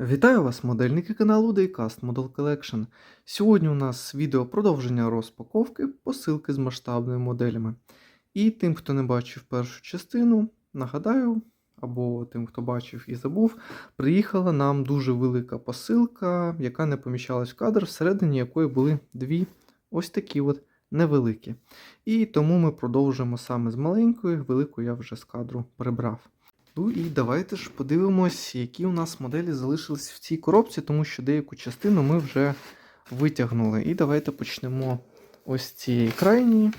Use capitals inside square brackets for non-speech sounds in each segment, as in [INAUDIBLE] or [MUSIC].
Вітаю вас, модельники каналу Daycast Model Collection. Сьогодні у нас відео продовження розпаковки посилки з масштабними моделями. І тим, хто не бачив першу частину, нагадаю, або тим, хто бачив і забув, приїхала нам дуже велика посилка, яка не поміщалась в кадр, всередині якої були дві ось такі от невеликі. І тому ми продовжуємо саме з маленької, велику я вже з кадру прибрав. Ну і давайте ж подивимось, які у нас моделі залишились в цій коробці, тому що деяку частину ми вже витягнули. І давайте почнемо ось цієї крайньої.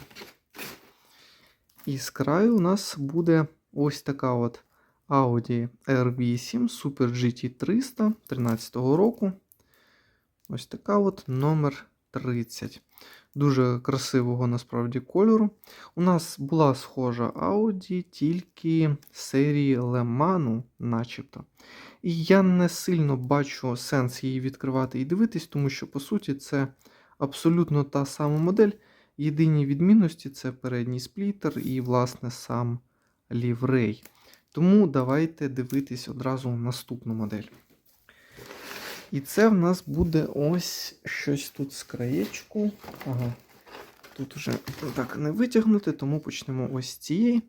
І з краю у нас буде ось така от Audi R8 Super GT 300 13 року. Ось така от номер 30. Дуже красивого насправді кольору. У нас була схожа Audi тільки серії Mans, начебто. І я не сильно бачу сенс її відкривати і дивитись, тому що, по суті, це абсолютно та сама модель. Єдині відмінності це передній сплітер і, власне, сам ліврей. Тому давайте дивитись одразу наступну модель. І це в нас буде ось щось тут з краєчку. Ага. Тут вже так не витягнути, тому почнемо ось цієї.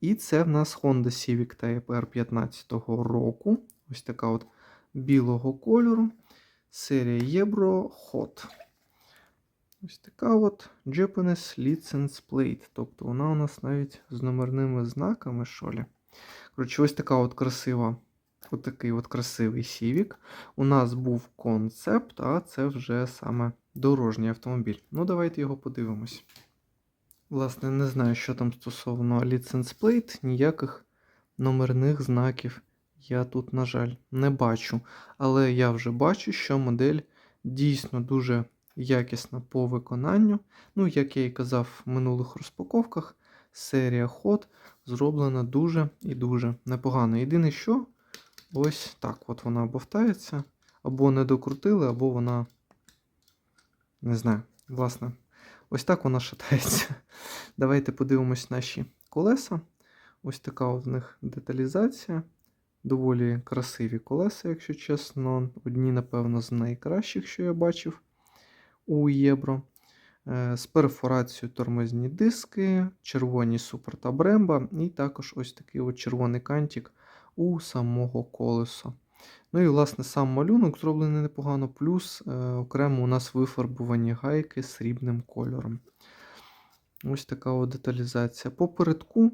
І це в нас Honda Civic Type R 15 року. Ось така от білого кольору. Серія Ebro Hot. Ось така от Japanese License Plate. Тобто вона у нас навіть з номерними знаками, що лі. Коротше, ось така от красива. Отакий от красивий Civic. У нас був концепт, а це вже саме дорожній автомобіль. Ну, давайте його подивимось. Власне, не знаю, що там стосовно License ніяких номерних знаків я тут, на жаль, не бачу. Але я вже бачу, що модель дійсно дуже якісна по виконанню. Ну, як я і казав в минулих розпаковках, серія Hot зроблена дуже і дуже непогано. Єдине, що ось так от вона бовтається, або не докрутили, або вона. Не знаю, власне, ось так вона шатається. [LAUGHS] Давайте подивимось наші колеса. Ось така в них деталізація. Доволі красиві колеса, якщо чесно. Одні, напевно, з найкращих, що я бачив у Євро. Е, З перфорацією тормозні диски, червоні супер та бремба, і також ось такий от червоний кантик у самого колеса. Ну і, власне, сам малюнок зроблений непогано, плюс е, окремо у нас вифарбовані гайки срібним кольором. Ось така от деталізація. По передку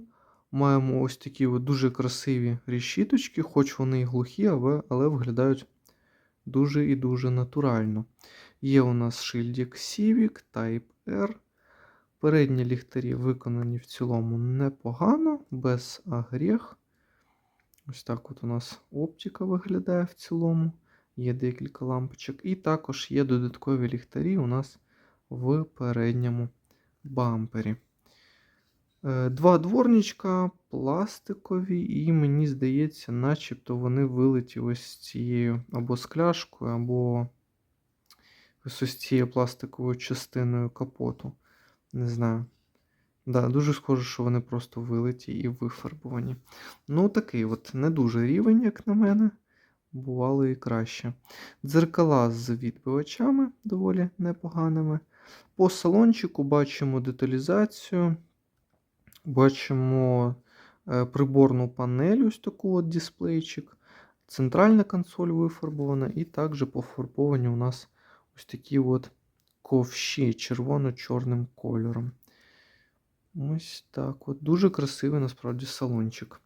маємо ось такі от дуже красиві рішіточки, хоч вони і глухі, але, але виглядають дуже і дуже натурально. Є у нас шильдик Civic Type R. Передні ліхтарі виконані в цілому непогано, без агріх. Ось так от у нас оптика виглядає в цілому. Є декілька лампочок. І також є додаткові ліхтарі у нас в передньому бампері. Е, Два дворничка пластикові, і мені здається, начебто вони вилиті ось цією або скляшкою, або ось цією пластиковою частиною капоту. Не знаю. Да, Дуже схоже, що вони просто вилиті і вифарбовані. Ну, такий от не дуже рівень, як на мене. Бувало і краще. Дзеркала з відбивачами доволі непоганими. По салончику бачимо деталізацію. Бачимо е, приборну панель, ось таку от дисплейчик. Центральна консоль вифарбована, і також пофарбовані у нас ось такі от ковші червоно-чорним кольором. Ось так от. Дуже красивий насправді салончик.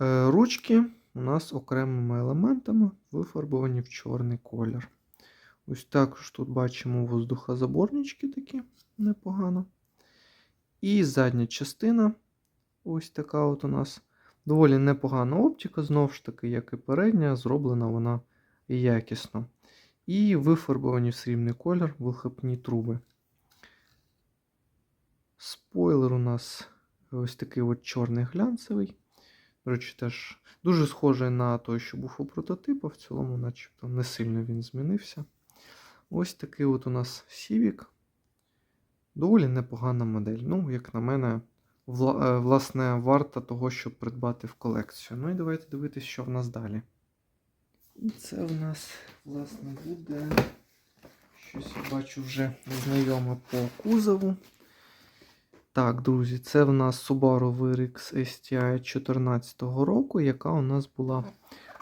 Е, Ручки у нас окремими елементами вифарбовані в чорний колір. Ось також тут бачимо воздухозаборнички такі непогано. І задня частина ось така от у нас доволі непогана оптика, знову ж таки, як і передня, зроблена вона якісно. І вифарбовані в срібний колір вихопні труби. Спойлер у нас ось такий от чорний глянцевий. До речі, теж дуже схожий на той, що був у прототипу, в цілому, начебто, не сильно він змінився. Ось такий от у нас Civic. Доволі непогана модель. Ну, як на мене, вла- е, власне, варта того, щоб придбати в колекцію. Ну і давайте дивитися, що в нас далі. Це в нас, власне, буде. Щось я бачу вже знайоме по кузову. Так, друзі, це в нас Subaru VRX STI 14 року, яка у нас була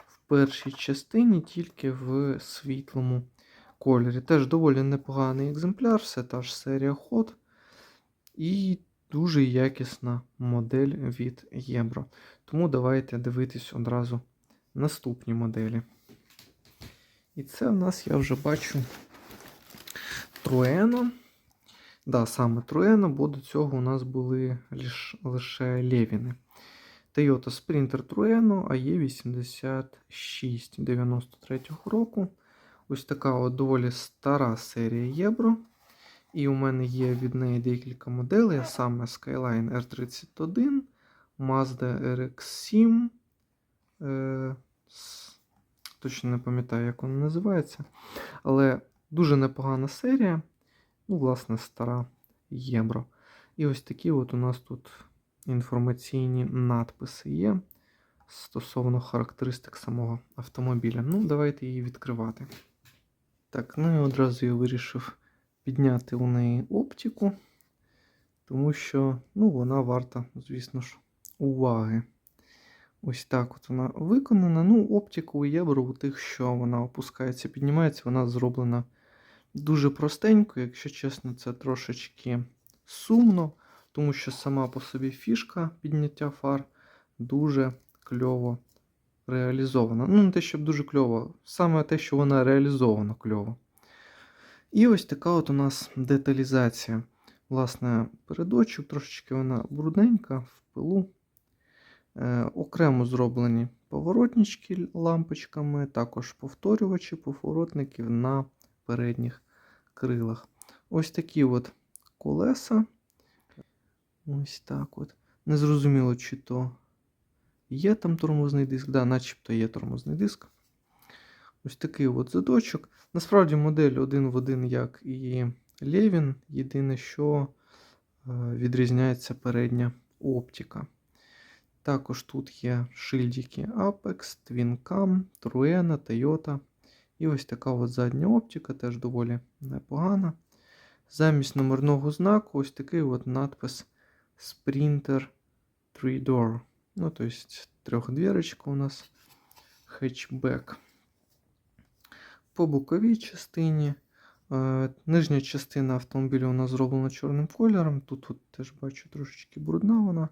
в першій частині тільки в світлому кольорі. Теж доволі непоганий екземпляр, все та ж серія Hot. І дуже якісна модель від Єбро. Тому давайте дивитись одразу наступні моделі. І це в нас я вже бачу Труено. Да, саме Труено, бо до цього у нас були лиш, лише Левіни. Toyota Sprinter Trueno AE86 93 року. Ось така от доволі стара серія Євро. І у мене є від неї декілька моделей, а саме Skyline R31, Mazda RX7. Е, точно не пам'ятаю, як вона називається. Але дуже непогана серія. Ну, власне, стара Євро. І ось такі от у нас тут інформаційні надписи є стосовно характеристик самого автомобіля. Ну, давайте її відкривати. Так, ну і одразу я вирішив підняти у неї оптику, тому що ну, вона варта, звісно ж, уваги. Ось так от вона виконана. Ну, оптика у євро у тих, що вона опускається, піднімається, вона зроблена дуже простенько, якщо чесно, це трошечки сумно, тому що сама по собі фішка підняття фар дуже кльово реалізована. Ну, не те, щоб дуже кльово, саме те, що вона реалізована кльово. І ось така от у нас деталізація. Власне, передочок, трошечки вона брудненька в пилу. Е, окремо зроблені поворотнички лампочками, також повторювачі поворотників на передніх крилах. Ось такі от колеса. Ось так от. Незрозуміло, чи то є там тормозний диск, да, начебто є тормозний диск. Ось такий от задочок. Насправді модель один в один, як і Левін. Єдине, що е, відрізняється передня оптика. Також тут є шильдики Apex, Twincam, Trueno, Toyota. І ось така от задня оптика, теж доволі непогана. Замість номерного знаку ось такий от надпис Sprinter 3-Door. Ну, тобто трьохдвірочка у нас хетчбек. По боковій частині. е, Нижня частина автомобіля у нас зроблена чорним кольором. Тут от теж бачу трошечки брудна вона.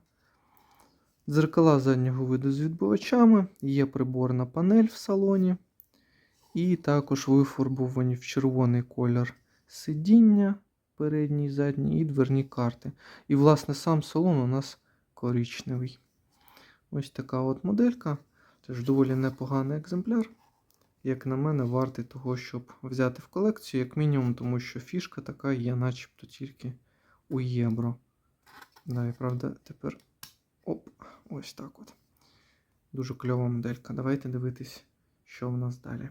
Дзеркала заднього виду з відбивачами, є приборна панель в салоні. І також вифарбовані в червоний колір сидіння передній, задній і дверні карти. І, власне, сам салон у нас коричневий. Ось така от моделька. Теж доволі непоганий екземпляр. Як на мене, вартий того, щоб взяти в колекцію, як мінімум, тому що фішка така є, начебто тільки у євро. Да, і правда, тепер. Оп, ось так от. Дуже кльова моделька. Давайте дивитись, що в нас далі.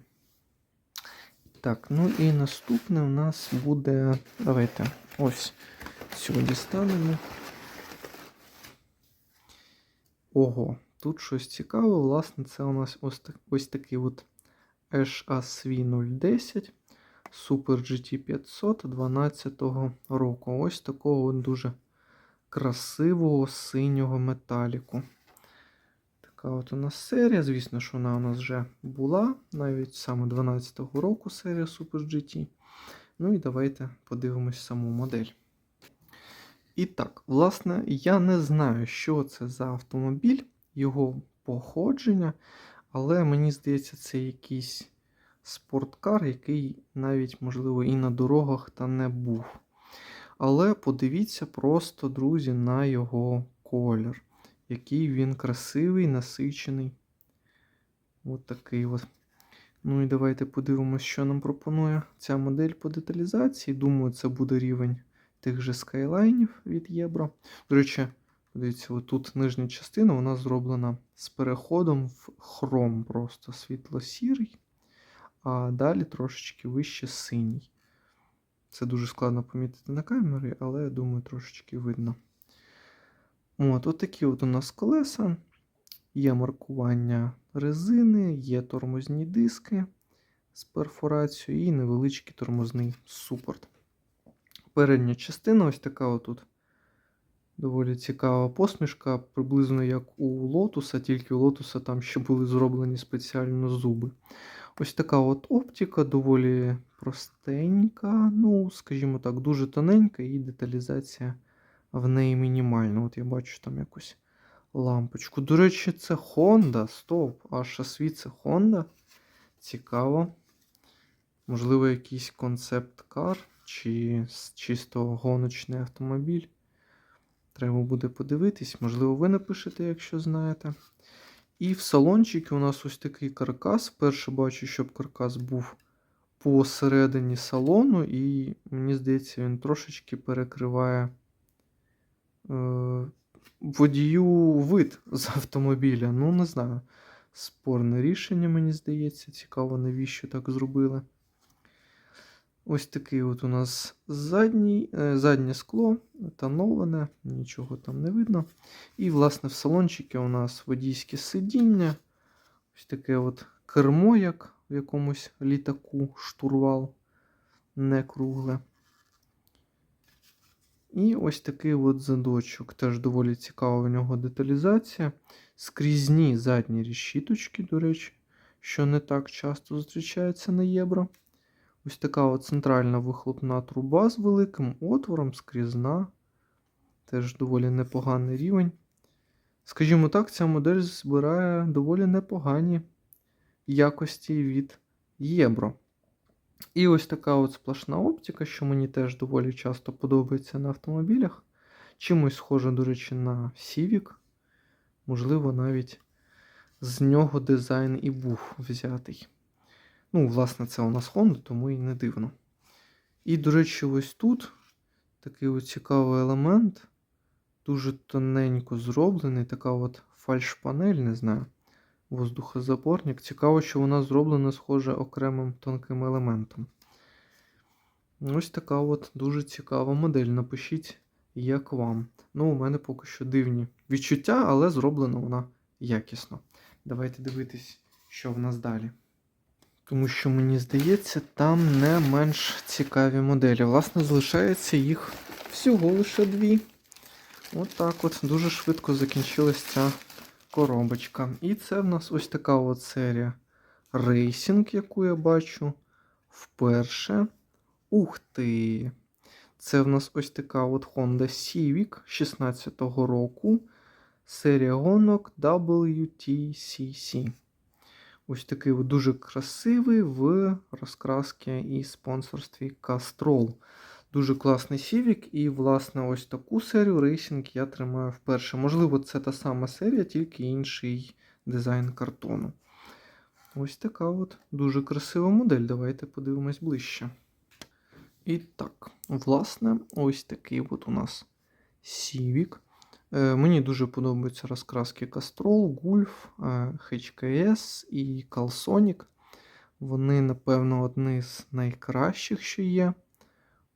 Так, ну і наступне у нас буде. Давайте ось цього дістанемо. Ого, тут щось цікаве. Власне, це у нас ось, так, ось такий от HASV 010 Super GT 500 12 року. Ось такого дуже красивого синього металіку. Така от у нас серія. Звісно, що вона у нас вже була, навіть саме 12-го року серія Super GT. Ну і давайте подивимось саму модель. І так, власне, я не знаю, що це за автомобіль, його походження, але мені здається, це якийсь спорткар, який навіть, можливо, і на дорогах та не був. Але подивіться просто, друзі, на його колір. Який він красивий, насичений. От такий от. Ну і давайте подивимося, що нам пропонує ця модель по деталізації. Думаю, це буде рівень тих же скайлайнів від Єбро. До речі, подивіться, отут нижня частина вона зроблена з переходом в хром, просто світло-сірий, а далі трошечки вище синій. Це дуже складно помітити на камері, але я думаю, трошечки видно. От, от такі от у нас колеса. Є маркування резини, є тормозні диски з перфорацією і невеличкий тормозний супорт. Передня частина ось така отут. Доволі цікава посмішка, приблизно як у лотуса, тільки у лотуса там ще були зроблені спеціально зуби. Ось така от оптика, доволі простенька, ну, скажімо так, дуже тоненька, і деталізація в неї мінімальна. От я бачу там якусь лампочку. До речі, це Honda. Стоп, а шасві це Honda. Цікаво. Можливо, якийсь концепт-кар чи чисто гоночний автомобіль. Треба буде подивитись, можливо, ви напишете, якщо знаєте. І в салончику у нас ось такий каркас. Вперше бачу, щоб каркас був посередині салону, і мені здається, він трошечки перекриває водію вид з автомобіля. Ну, не знаю. Спорне рішення, мені здається. Цікаво, навіщо так зробили. Ось такий от у нас задній, е, заднє скло тоноване, нічого там не видно. І, власне, в салончику у нас водійське сидіння. Ось таке от кермо, як в якомусь літаку, штурвал, не кругле. І ось такий от задочок. Теж доволі цікава в нього деталізація. Скрізні задні решіточки, до речі, що не так часто зустрічається на євро. Ось така от центральна вихлопна труба з великим отвором, скрізна. Теж доволі непоганий рівень. Скажімо так, ця модель збирає доволі непогані якості від Євро. І ось така от сплошна оптика, що мені теж доволі часто подобається на автомобілях. Чимось схоже, до речі, на Civic. Можливо, навіть з нього дизайн і був взятий. Ну, власне, це у нас Honda, тому і не дивно. І, до речі, ось тут такий ось цікавий елемент. Дуже тоненько зроблений, така от фальш-панель, не знаю, воздухозапорник. Цікаво, що вона зроблена, схоже, окремим тонким елементом. Ось така от дуже цікава модель. Напишіть, як вам. Ну, у мене поки що дивні відчуття, але зроблена вона якісно. Давайте дивитись, що в нас далі. Тому що, мені здається, там не менш цікаві моделі. Власне, залишається їх всього лише дві. От так от дуже швидко закінчилась ця коробочка. І це в нас ось така от серія рейсінг, яку я бачу вперше. Ух ти! Це в нас ось така от Honda Civic 16-го року. Серія гонок WTCC. Ось такий дуже красивий в розкрасці і спонсорстві Castrol. Дуже класний Civic, і, власне, ось таку серію рейсінг я тримаю вперше. Можливо, це та сама серія, тільки інший дизайн картону. Ось така от дуже красива модель. Давайте подивимось ближче. І так, власне, ось такий от у нас Civic. Е, Мені дуже подобаються розкраски Castrol, Gulf, е, HKS і Calsonic. Вони, напевно, одні з найкращих, що є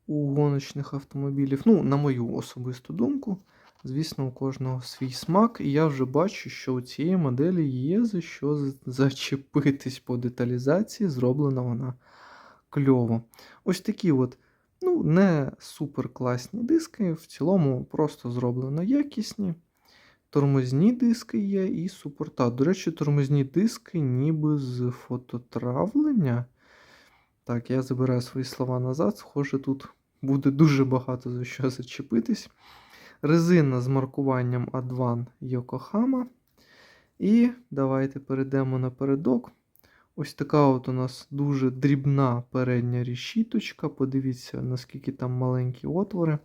у гоночних автомобілів. Ну, на мою особисту думку. Звісно, у кожного свій смак, і я вже бачу, що у цієї моделі є за що зачепитись по деталізації, зроблена вона кльово. Ось такі от, ну, не супер класні диски, в цілому просто зроблено якісні. Тормозні диски є і супорта. До речі, тормозні диски ніби з фототравлення. Так, я забираю свої слова назад. Схоже, тут буде дуже багато за що зачепитись. Резина з маркуванням A2 Yokohama. І давайте перейдемо напередок. Ось така от у нас дуже дрібна передня решіточка. Подивіться, наскільки там маленькі отвори.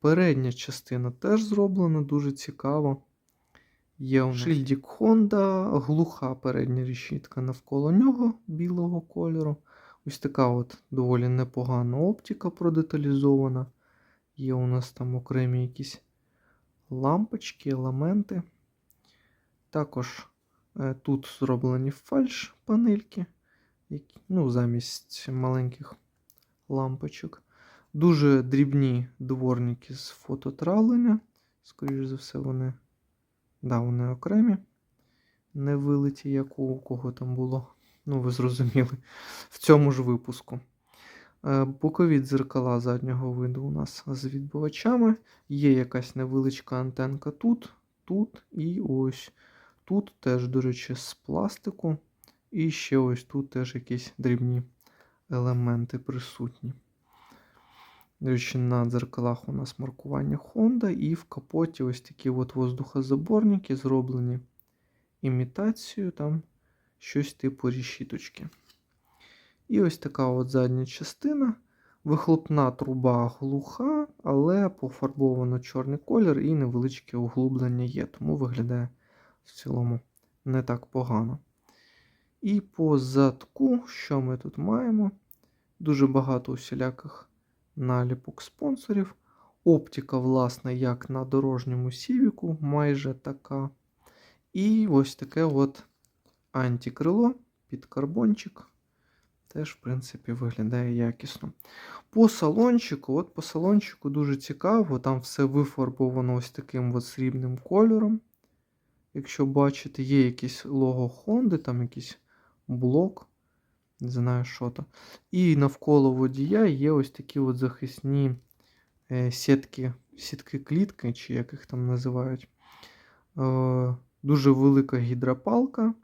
Передня частина теж зроблена дуже цікаво. Є у нас шильдик Honda, глуха передня решітка навколо нього білого кольору. Ось така от доволі непогана оптика продеталізована. Є у нас там окремі якісь лампочки, елементи. Також е, тут зроблені фальш панельки, ну, замість маленьких лампочок. Дуже дрібні дворники з фототравлення. Скоріше за все, вони, да, вони окремі. не вилеті, як у кого там було. Ну, ви зрозуміли, в цьому ж випуску. Е, Бокові дзеркала заднього виду у нас з відбивачами. Є якась невеличка антенка тут, тут і ось тут теж, до речі, з пластику. І ще ось тут теж якісь дрібні елементи присутні. До речі, на дзеркалах у нас маркування Honda, і в капоті ось такі от воздухозаборники зроблені імітацією, там щось типу рішіточки. І ось така от задня частина. Вихлопна труба глуха, але пофарбовано чорний колір і невеличке углублення є, тому виглядає в цілому не так погано. І по задку, що ми тут маємо? Дуже багато усіляких наліпок спонсорів. Оптика, власне, як на дорожньому сівіку, майже така. І ось таке от антикрило під карбончик. Теж, в принципі, виглядає якісно. По салончику, от по салончику дуже цікаво, там все вифарбовано ось таким от срібним кольором. Якщо бачите, є якісь лого Honda, там якийсь блок, не знаю що то. І навколо водія є ось такі от захисні е, сітки, сітки клітки, чи як їх там називають. Е, дуже велика гідропалка,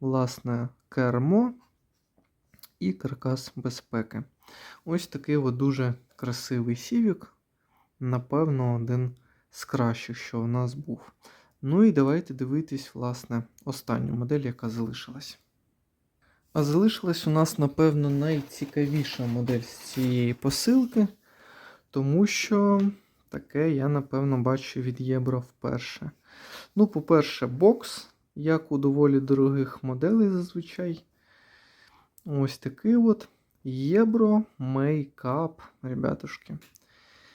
власне, кермо і каркас безпеки. Ось такий от дуже красивий сівік. Напевно, один з кращих, що у нас був. Ну і давайте дивитись, власне, останню модель, яка залишилась. А залишилась у нас, напевно, найцікавіша модель з цієї посилки, тому що таке я, напевно, бачу від Єбро вперше. Ну, по-перше, бокс, як у доволі дорогих моделей зазвичай. Ось такий от Єбро Мейкап, ребятушки.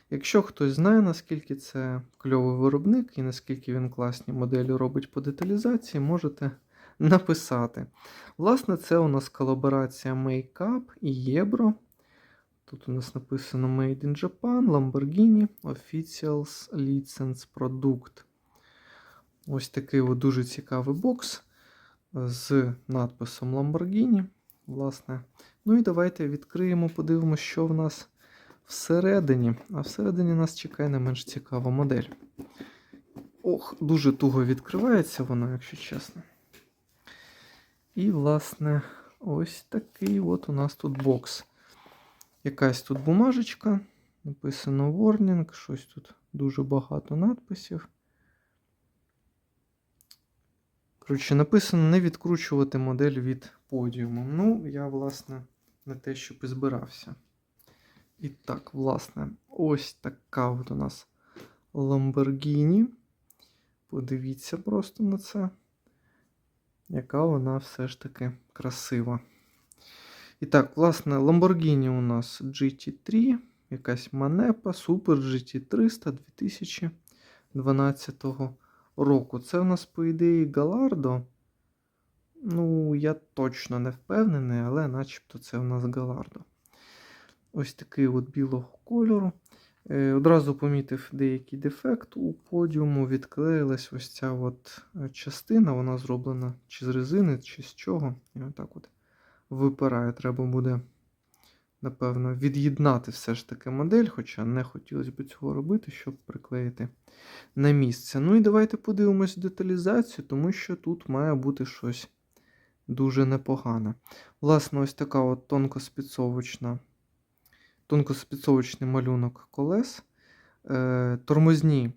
Якщо хтось знає, наскільки це кльовий виробник і наскільки він класні моделі робить по деталізації, можете написати. Власне, це у нас колаборація Makeup і Єбро. Тут у нас написано Made in Japan, Lamborghini, Officials License Product. Ось такий от дуже цікавий бокс з надписом Lamborghini. Власне. Ну і давайте відкриємо, подивимося, що в нас всередині. А всередині нас чекає не менш цікава модель. Ох, дуже туго відкривається воно, якщо чесно. І, власне, ось такий от у нас тут бокс. Якась тут бумажечка. Написано Warning, щось тут дуже багато надписів. Коротше, написано не відкручувати модель від подіуму. Ну, я, власне, не те, щоб і збирався. І так, власне, ось така от у нас Lamborghini. Подивіться просто на це. Яка вона все ж таки красива. І так, власне, Lamborghini у нас GT3, якась Манепа, Super GT300 2012 року. Це у нас, по ідеї, Галардо. Ну, я точно не впевнений, але начебто це у нас Галардо. Ось такий от білого кольору. Е, Одразу помітив деякий дефект у подіуму. Відклеїлась ось ця от е, частина, вона зроблена чи з резини, чи з чого. І отак от випирає. Треба буде, напевно, від'єднати все ж таки модель, хоча не хотілося б цього робити, щоб приклеїти на місце. Ну і давайте подивимось деталізацію, тому що тут має бути щось дуже непогане. Власне, ось така от тонкоспіцовочна, тонкоспіцовочний малюнок колес. Е, Тормозні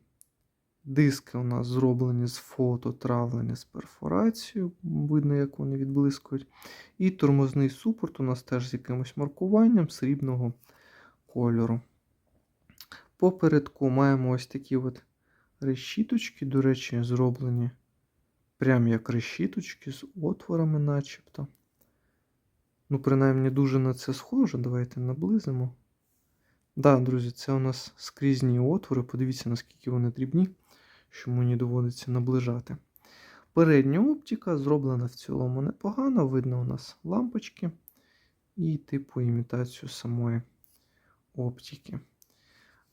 диски у нас зроблені з фото, травлені з перфорацією, видно, як вони відблискують. І тормозний супорт у нас теж з якимось маркуванням срібного кольору. Попередку маємо ось такі от решіточки, до речі, зроблені прям як решіточки з отворами, начебто. Ну, принаймні, дуже на це схоже. Давайте наблизимо. Так, да, друзі, це у нас скрізні отвори. Подивіться, наскільки вони дрібні, що мені доводиться наближати. Передня оптика зроблена в цілому непогано. Видно у нас лампочки і типу імітацію самої оптики.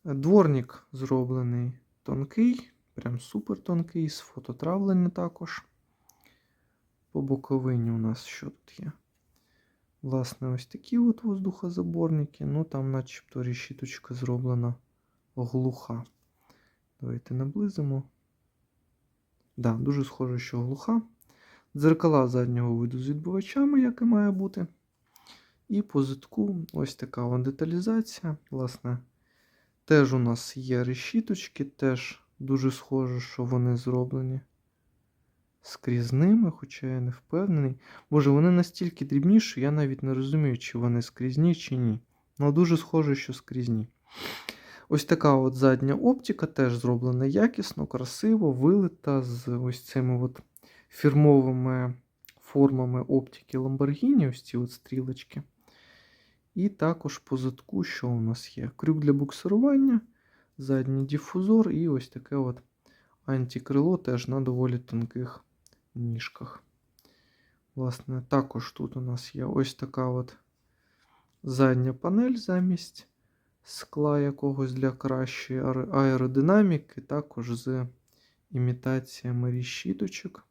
Дворник зроблений тонкий, прям супер тонкий, з фототравлення також. По боковині у нас що тут є? Власне, ось такі от воздухозаборники. Ну там начебто решіточка зроблена глуха. Давайте наблизимо. Да, дуже схоже, що глуха. Дзеркала заднього виду з відбивачами, як і має бути. І по зитку ось така вон деталізація. Власне, теж у нас є решіточки, теж дуже схоже, що вони зроблені скрізними, хоча я не впевнений. Боже, вони настільки дрібні, що я навіть не розумію, чи вони скрізні, чи ні. Ну, дуже схоже, що скрізні. Ось така от задня оптика теж зроблена якісно, красиво, вилита з ось цими от фірмовими формами оптики Lamborghini, ось ці от стрілочки. І також по задку, що у нас є? Крюк для буксирування, задній дифузор і ось таке от антикрило теж на доволі тонких ніжках. Власне, також тут у нас є ось така от задня панель замість скла якогось для кращої аеродинаміки, також з імітаціями решіточок.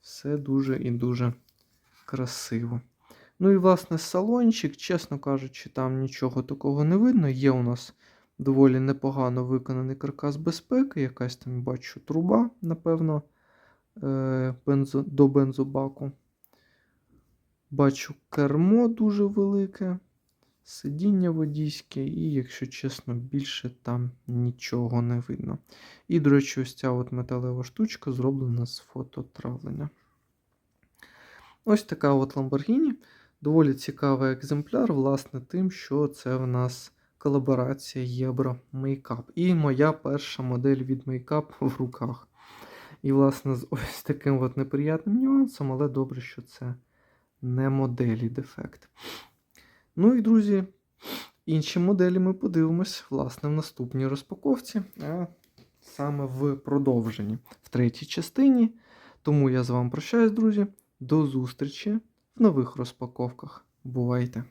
Все дуже і дуже красиво. Ну і, власне, салончик, чесно кажучи, там нічого такого не видно. Є у нас доволі непогано виконаний каркас безпеки, якась там бачу труба, напевно, е, бензо, до бензобаку. Бачу кермо дуже велике, сидіння водійське, і, якщо чесно, більше там нічого не видно. І, до речі, ось ця от металева штучка зроблена з фототравлення. Ось така от Lamborghini. Доволі цікавий екземпляр, власне, тим, що це в нас колаборація Євро Makeup. І моя перша модель від Makeup в руках. І, власне, з ось таким от неприятним нюансом, але добре, що це не моделі дефект. Ну і, друзі, інші моделі ми подивимось, власне, в наступній розпаковці, а саме в продовженні, в третій частині. Тому я з вами прощаюсь, друзі. До зустрічі в нових розпаковках. Бувайте!